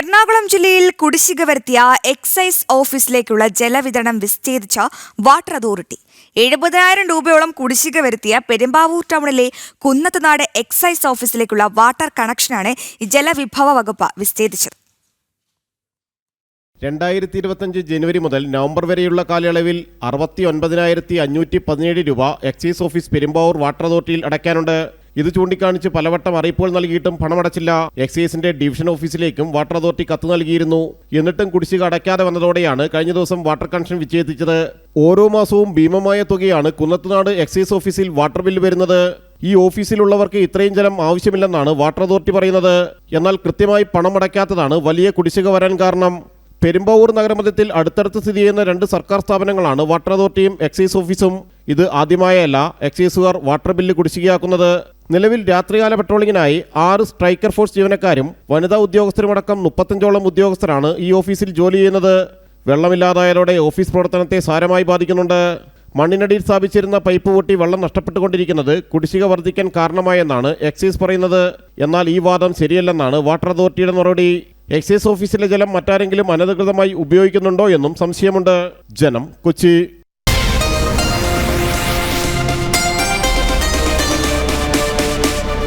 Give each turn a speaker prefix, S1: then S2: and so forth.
S1: എറണാകുളം ജില്ലയിൽ കുടിശ്ശിക വരുത്തിയ എക്സൈസ് ഓഫീസിലേക്കുള്ള ജലവിതരണം വിച്ഛേദിച്ച വാട്ടർ അതോറിറ്റി. എഴുപതിനായിരം രൂപയോളം കുടിശ്ശിക വരുത്തിയ പെരുമ്പാവൂർ ടൗണിലെ കുന്നത്തനാട് എക്സൈസ് ഓഫീസിലേക്കുള്ള വാട്ടർ കണക്ഷനാണ് ജലവിഭവ വകുപ്പ് വിച്ഛേദിച്ചത്
S2: രണ്ടായിരത്തി ഇരുപത്തഞ്ച് ജനുവരി മുതൽ നവംബർ വരെയുള്ള കാലയളവിൽ അറുപത്തി ഒൻപതിനായിരത്തി അഞ്ഞൂറ്റി പതിനേഴ് രൂപ എക്സൈസ് ഓഫീസ് പെരുമ്പാവൂർ വാട്ടർ അതോറിറ്റിയിൽ അടയ്ക്കാനുണ്ട്. ഇത് ചൂണ്ടിക്കാണിച്ച് പലവട്ടം അറിയിപ്പുകൾ നൽകിയിട്ടും പണമടച്ചില്ല. എക്സൈസിന്റെ ഡിവിഷൻ ഓഫീസിലേക്കും വാട്ടർ അതോറിറ്റി കത്ത് നൽകിയിരുന്നു. എന്നിട്ടും കുടിശ്ശിക അടയ്ക്കാതെ വന്നതോടെയാണ് കഴിഞ്ഞ ദിവസം വാട്ടർ കണക്ഷൻ വിച്ഛേദിച്ചത്. ഓരോ മാസവും ഭീമമായ തുകയാണ് കുന്നത്തുനാട് എക്സൈസ് ഓഫീസിൽ വാട്ടർ ബില്ല് വരുന്നത്. ഈ ഓഫീസിലുള്ളവർക്ക് ഇത്രയും ജലം ആവശ്യമില്ലെന്നാണ് വാട്ടർ അതോറിറ്റി പറയുന്നത്. എന്നാൽ കൃത്യമായി പണമടയ്ക്കാത്തതാണ് വലിയ കുടിശ്ശിക വരാൻ കാരണം. പെരുമ്പാവൂർ നഗരമധ്യത്തിൽ അടുത്തടുത്ത് സ്ഥിതി ചെയ്യുന്ന രണ്ട് സർക്കാർ സ്ഥാപനങ്ങളാണ് വാട്ടർ അതോറിറ്റിയും എക്സൈസ് ഓഫീസും ഇത് ആദ്യമായല്ല. എക്സൈസുകാർ വാട്ടർ ബില്ല് കുടിശ്ശികയാക്കുന്നത്. നിലവിൽ രാത്രികാല പെട്രോളിങ്ങിനായി ആറ് സ്ട്രൈക്കർ ഫോഴ്സ് ജീവനക്കാരും വനിതാ ഉദ്യോഗസ്ഥരുമടക്കം മുപ്പത്തഞ്ചോളം ഉദ്യോഗസ്ഥരാണ് ഈ ഓഫീസിൽ ജോലി ചെയ്യുന്നത്. വെള്ളമില്ലാതായതോടെ ഓഫീസ് പ്രവർത്തനത്തെ സാരമായി ബാധിക്കുന്നുണ്ട്. മണ്ണിനടിയിൽ സ്ഥാപിച്ചിരുന്ന പൈപ്പ് പൊട്ടി വെള്ളം നഷ്ടപ്പെട്ടുകൊണ്ടിരിക്കുന്നത് കുടിശ്ശിക വർദ്ധിക്കാൻ കാരണമായെന്നാണ് എക്സൈസ് പറയുന്നത്. എന്നാൽ ഈ വാദം ശരിയല്ലെന്നാണ് വാട്ടർ അതോറിറ്റിയുടെ മറുപടി. എക്സൈസ് ഓഫീസിലെ ജലം മറ്റാരെങ്കിലും അനധികൃതമായി ഉപയോഗിക്കുന്നുണ്ടോ എന്നും സംശയമുണ്ട്. ജനം കൊച്ചി.